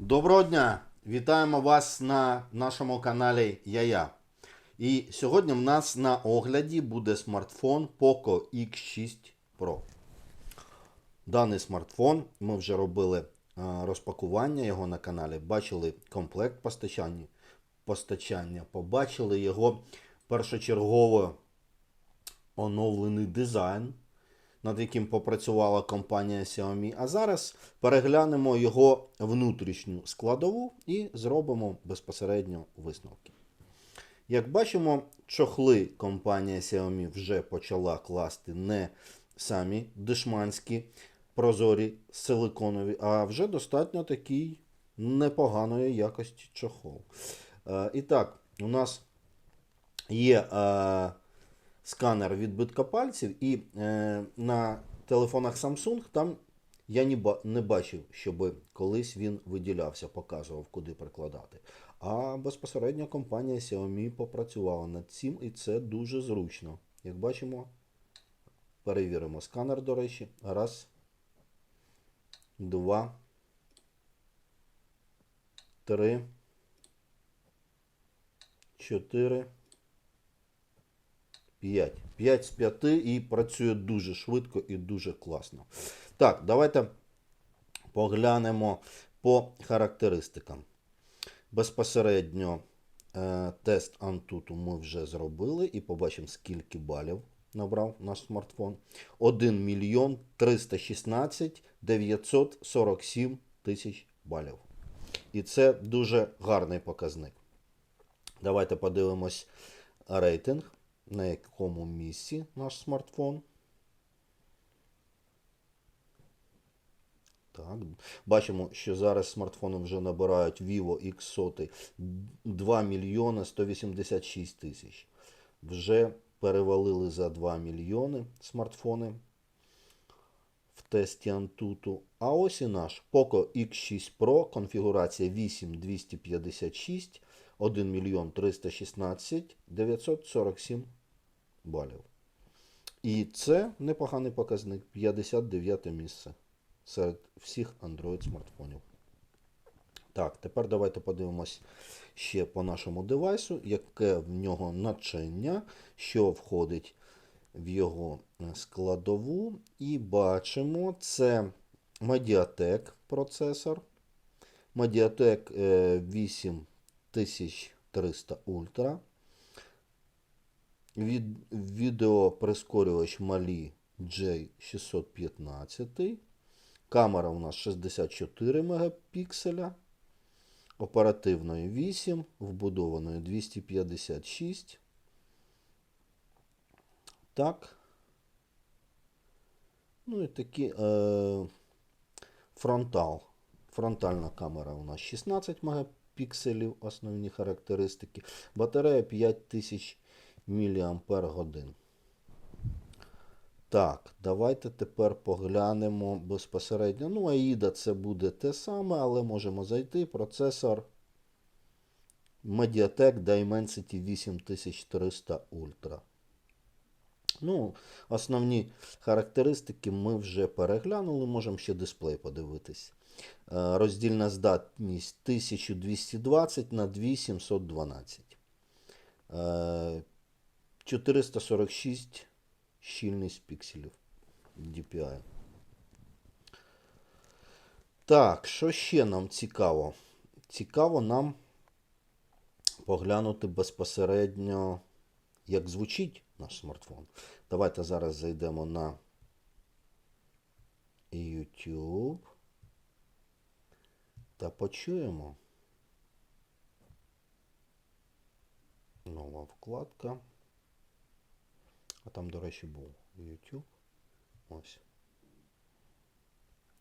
Доброго дня! Вітаємо вас на нашому каналі Я-Я. І сьогодні в нас на огляді буде смартфон Poco X6 Pro. Даний смартфон ми вже робили розпакування його на каналі, бачили комплект постачання, постачання побачили його першочергово оновлений дизайн, над яким попрацювала компанія Xiaomi. А зараз переглянемо його внутрішню складову і зробимо безпосередньо висновки. Як бачимо, чохли компанія Xiaomi вже почала класти не самі дешманські прозорі силиконові, а вже достатньо такий непоганої якості чохол. Е, І так, у нас є е, сканер відбитка пальців, і е, на телефонах Samsung там я не, ба- не бачив, щоб колись він виділявся, показував, куди прикладати. А безпосередньо компанія Xiaomi попрацювала над цим, і це дуже зручно. Як бачимо, перевіримо сканер, до речі. Раз, два, три, чотири. 5. 5 з 5 і працює дуже швидко і дуже класно. Так, давайте поглянемо по характеристикам. Безпосередньо е, тест Antutu ми вже зробили і побачимо, скільки балів набрав наш смартфон. 1 мільйон 316 947 тисяч балів. І це дуже гарний показник. Давайте подивимось рейтинг на якому місці наш смартфон. Так. Бачимо, що зараз смартфони вже набирають Vivo X100 2 мільйони 186 тисяч. Вже перевалили за 2 мільйони смартфони в тесті Antutu. А ось і наш Poco X6 Pro, конфігурація 8256, 1 мільйон 316 947 балів. І це непоганий показник 59 місце серед всіх Android смартфонів. Так, тепер давайте подивимось ще по нашому девайсу, яке в нього начиння, що входить в його е, складову. І бачимо, це Mediatek процесор. Mediatek е, 8300 Ultra. Від, відеоприскорювач Малі J615. Камера у нас 64 мегапікселя. Оперативної 8, вбудованої 256. Так. Ну і такі е, фронтал. Фронтальна камера у нас 16 мегапікселів, основні характеристики. Батарея 5000 мАч. Так, давайте тепер поглянемо безпосередньо. Ну, AIDA це буде те саме, але можемо зайти. Процесор Mediatek Dimensity 8300 Ultra. Ну, основні характеристики ми вже переглянули, можемо ще дисплей подивитись. Е, Роздільна здатність 1220 на 2712. Е, 446 щільність пікселів DPI. Так, що ще нам цікаво? Цікаво нам поглянути безпосередньо, як звучить наш смартфон. Давайте зараз зайдемо на YouTube та почуємо. Нова вкладка. А там, до речі, був YouTube. Ось.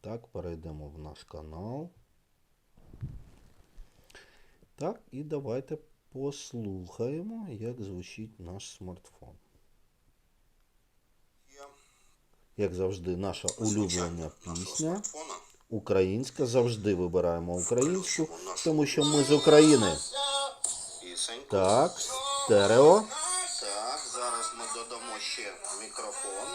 Так, перейдемо в наш канал. Так, і давайте послухаємо, як звучить наш смартфон. Як завжди, наша улюблена пісня. Українська. Завжди вибираємо українську, тому що ми з України. Так, стерео додамо ще мікрофон.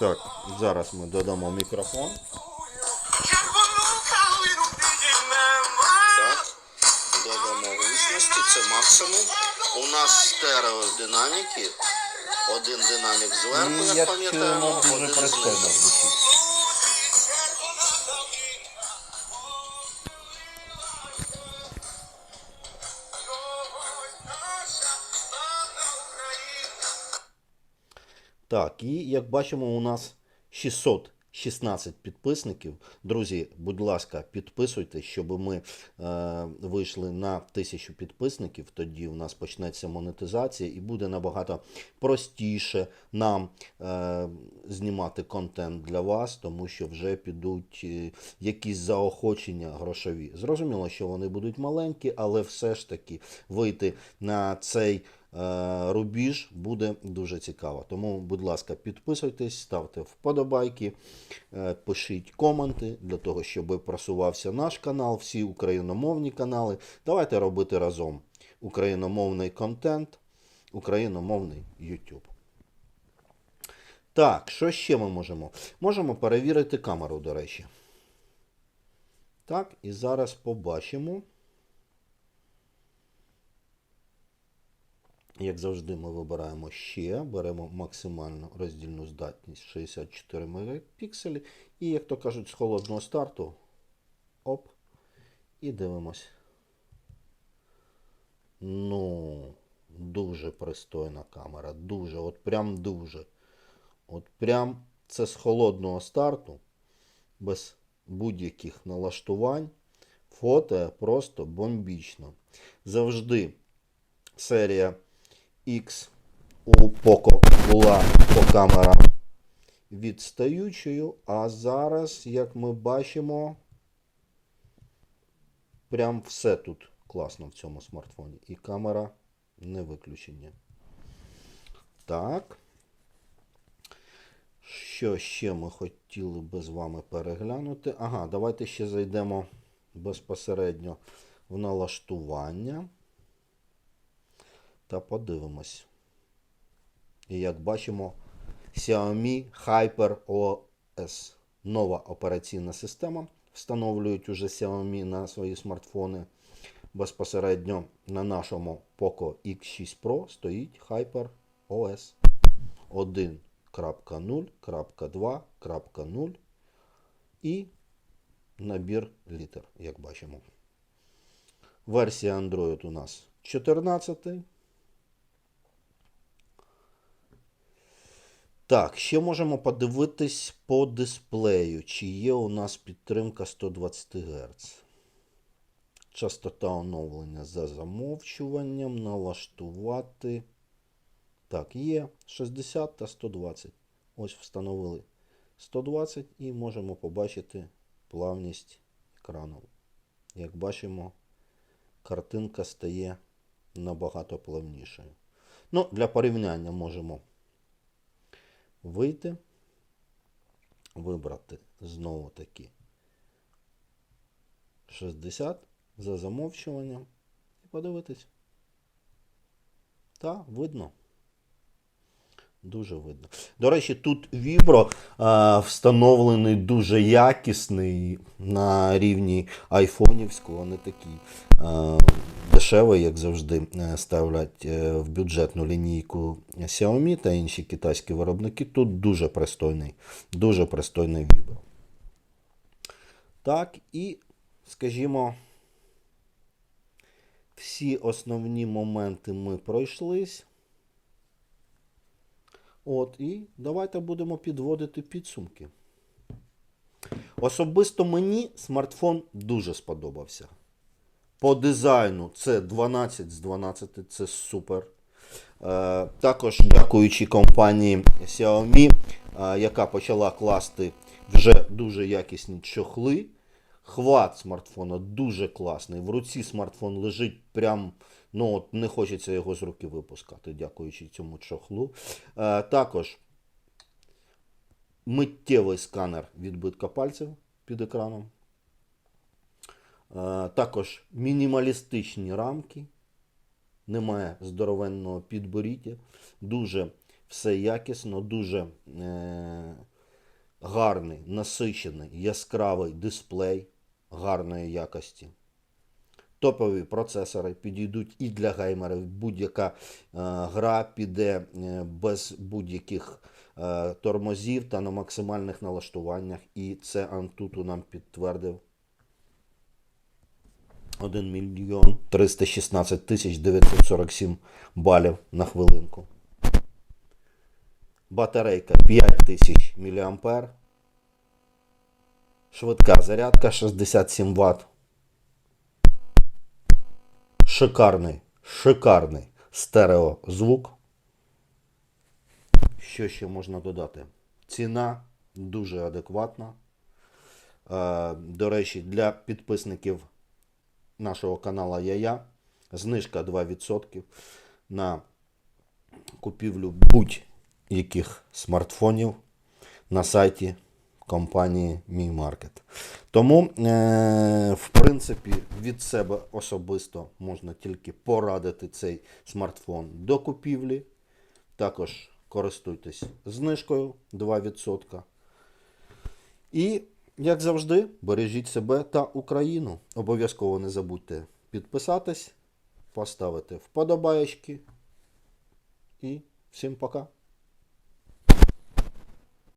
Так, зараз ми додамо мікрофон. Додамо гучності, це максимум. У нас стерео динаміки. Один динамік зверху, я пам'ятаю. один знизу. Так, і як бачимо, у нас 616 підписників. Друзі, будь ласка, підписуйтесь, щоб ми е, вийшли на тисячу підписників. Тоді у нас почнеться монетизація і буде набагато простіше нам е, знімати контент для вас, тому що вже підуть е, якісь заохочення грошові. Зрозуміло, що вони будуть маленькі, але все ж таки вийти на цей рубіж буде дуже цікаво. Тому, будь ласка, підписуйтесь, ставте вподобайки, е, пишіть коменти для того, щоб просувався наш канал, всі україномовні канали. Давайте робити разом україномовний контент, україномовний YouTube. Так, що ще ми можемо? Можемо перевірити камеру, до речі. Так, і зараз побачимо. Як завжди, ми вибираємо ще, беремо максимальну роздільну здатність 64 мегапікселі. І, як то кажуть, з холодного старту. Оп. І дивимось. Ну, дуже пристойна камера. Дуже, от прям дуже. От прям це з холодного старту, без будь-яких налаштувань. Фото просто бомбічно. Завжди серія X у Poco була по камерам відстаючою, а зараз, як ми бачимо, прям все тут класно в цьому смартфоні. І камера не виключення. Так. Що ще ми хотіли би з вами переглянути? Ага, давайте ще зайдемо безпосередньо в налаштування та подивимось. І як бачимо, Xiaomi Hyper OS. Нова операційна система. Встановлюють уже Xiaomi на свої смартфони. Безпосередньо на нашому Poco X6 Pro стоїть Hyper OS 1.0.2.0 і набір літер, як бачимо. Версія Android у нас 14. Так, ще можемо подивитись по дисплею, чи є у нас підтримка 120 Гц. Частота оновлення за замовчуванням, налаштувати. Так, є 60 та 120. Ось встановили 120 і можемо побачити плавність екрану. Як бачимо, картинка стає набагато плавнішою. Ну, для порівняння можемо вийти, вибрати знову таки 60 за замовчуванням і подивитись. Та видно. Дуже видно. До речі, тут Vibro а, встановлений дуже якісний на рівні айфонівського. Вони такі а, дешеві, як завжди, е, ставлять е, в бюджетну лінійку Xiaomi та інші китайські виробники. Тут дуже пристойний, дуже пристойний Vibro. Так, і, скажімо, всі основні моменти ми пройшлись. От, і давайте будемо підводити підсумки. Особисто мені смартфон дуже сподобався. По дизайну це 12 з 12, це супер. Е, також дякуючи компанії Xiaomi, е, яка почала класти вже дуже якісні чохли. Хват смартфона дуже класний. В руці смартфон лежить прям, ну от не хочеться його з руки випускати, дякуючи цьому чохлу. Е, також миттєвий сканер відбитка пальців під екраном. Е, також мінімалістичні рамки. Немає здоровенного підборіддя. Дуже все якісно, дуже е, гарний, насичений, яскравий дисплей гарної якості. Топові процесори підійдуть і для геймерів. Будь-яка е, гра піде е, без будь-яких е, тормозів та на максимальних налаштуваннях. І це Antutu нам підтвердив. 1 мільйон 316 тисяч 947 балів на хвилинку. Батарейка 5000 мА. Швидка зарядка 67 Вт. Шикарний, шикарний стереозвук. Що ще можна додати? Ціна дуже адекватна. Е, До речі, для підписників нашого каналу Я-Я знижка 2% на купівлю будь-яких смартфонів на сайті компанії Мій Маркет. Тому, е, в принципі, від себе особисто можна тільки порадити цей смартфон до купівлі. Також користуйтесь знижкою 2%. І, як завжди, бережіть себе та Україну. Обов'язково не забудьте підписатись, поставити вподобаєчки. І всім пока.